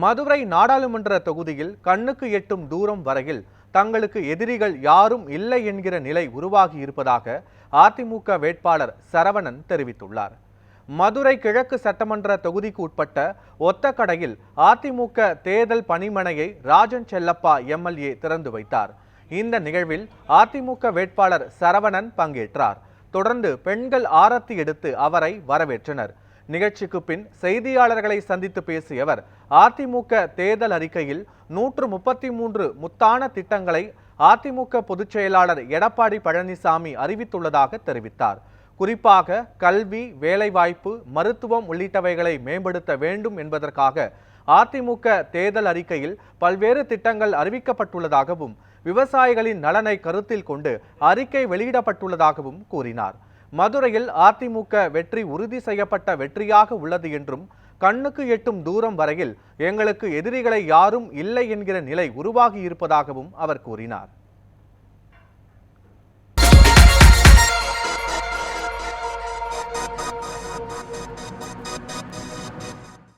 மதுரை நாடாளுமன்ற தொகுதியில் கண்ணுக்கு எட்டும் தூரம் வரையில் தங்களுக்கு எதிரிகள் யாரும் இல்லை என்கிற நிலை உருவாகி இருப்பதாக அதிமுக வேட்பாளர் சரவணன் தெரிவித்துள்ளார். மதுரை கிழக்கு சட்டமன்ற தொகுதிக்கு உட்பட்ட ஒத்தக்கடையில் அதிமுக தேர்தல் பணிமனையை ராஜன் செல்லப்பா எம்எல்ஏ திறந்து வைத்தார். இந்த நிகழ்வில் அதிமுக வேட்பாளர் சரவணன் பங்கேற்றார். தொடர்ந்து பெண்கள் ஆரத்தி எடுத்து அவரை வரவேற்றனர். நிகழ்ச்சிக்கு பின் செய்தியாளர்களை சந்தித்து பேசிய அவர் அதிமுக தேர்தல் அறிக்கையில் நூற்று முப்பத்தி மூன்று முத்தான திட்டங்களை அதிமுக பொதுச் செயலாளர் எடப்பாடி பழனிசாமி அறிவித்துள்ளதாக தெரிவித்தார். குறிப்பாக கல்வி வேலைவாய்ப்பு மருத்துவம் உள்ளிட்டவைகளை மேம்படுத்த வேண்டும் என்பதற்காக அதிமுக தேர்தல் அறிக்கையில் பல்வேறு திட்டங்கள் அறிவிக்கப்பட்டுள்ளதாகவும் விவசாயிகளின் நலனை கருத்தில் கொண்டு அறிக்கை வெளியிடப்பட்டுள்ளதாகவும் கூறினார். மதுரையில் அதிமுக வெற்றி உறுதி செய்யப்பட்ட வெற்றியாக உள்ளது என்றும் கண்ணுக்கு எட்டும் தூரம் வரையில் எங்களுக்கு எதிரிகளை யாரும் இல்லை என்கிற நிலை உருவாகியிருப்பதாகவும் அவர் கூறினார்.